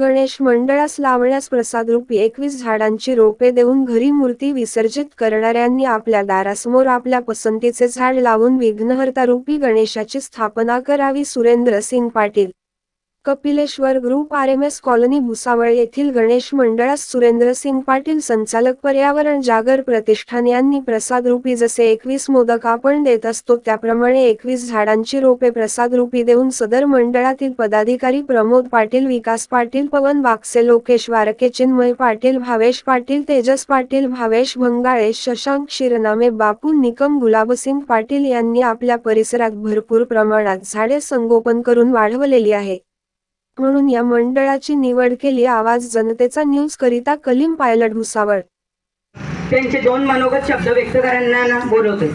गणेश मंडळास लावण्यास प्रसाद रूपी एकवीस झाडांची रोपे देऊन घरी मूर्ती विसर्जित करणाऱ्यांनी आपल्या दारासमोर आपल्या पसंतीचे झाड लावून विघ्नहर्ता रूपी गणेशाची स्थापना करावी Surendra Singh Patil. Kapileshwar group R M S colony Bhusawal येथील गणेश मंडळास सुरेंद्रसिंग पाटील संचालक पर्यावरण जागर प्रतिष्ठान यांनी प्रसाद रूपी जसे एकवीस मोदक आपण देत असतो त्याप्रमाणे एकवीस झाडांची रोपे प्रसाद रूपी देऊन सदर मंडळातील पदाधिकारी प्रमोद पाटील विकास पाटील पवन वाक्से लोकेश वारके चिन्मय पाटील भावेश पाटील तेजस पाटील भावेश भंगाळे शशांक शिरनामे बापू निकम गुलाबसिंग पाटील यांनी आपल्या परिसरात भरपूर प्रमाणात झाडे संगोपन करून वाढवलेली आहे. म्हणून या मंडळाची निवड केली आवाज जनतेचा न्यूज करिता कलीम पायलट भुसावळ. त्यांचे दोन मनोगत शब्द व्यक्त करणाऱ्यांना बोलवतोय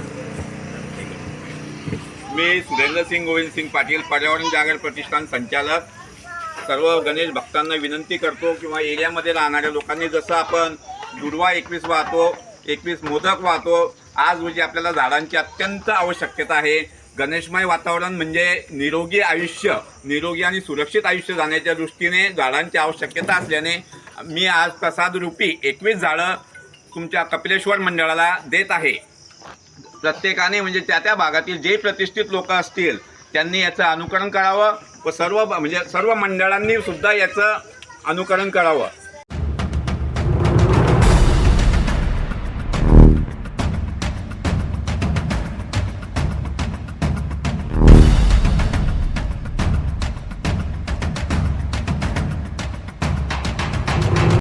मी सुरेंद्र सिंग गोविंद सिंग पाटील पर्यावरण जागर प्रतिष्ठान संचालक. सर्व गणेश भक्तांना विनंती करतो किंवा एरियामध्ये राहणाऱ्या लोकांनी जसं आपण दुर्वा एकवीस वाहतो एकवीस मोदक वाहतो आज रोजी आपल्याला झाडांची अत्यंत आवश्यकता आहे. गणेशमय वातावरण म्हणजे निरोगी आयुष्य निरोगी आणि सुरक्षित आयुष्य जाण्याच्या दृष्टीने झाडांची आवश्यकता असल्याने मी आज प्रसादरूपी एकवीस झाडं तुमच्या कपिलेश्वर मंडळाला देत आहे. प्रत्येकाने म्हणजे त्या त्या भागातील जे प्रतिष्ठित लोक असतील त्यांनी याचं अनुकरण करावं व सर्व म्हणजे सर्व मंडळांनी सुद्धा याचं अनुकरण करावं.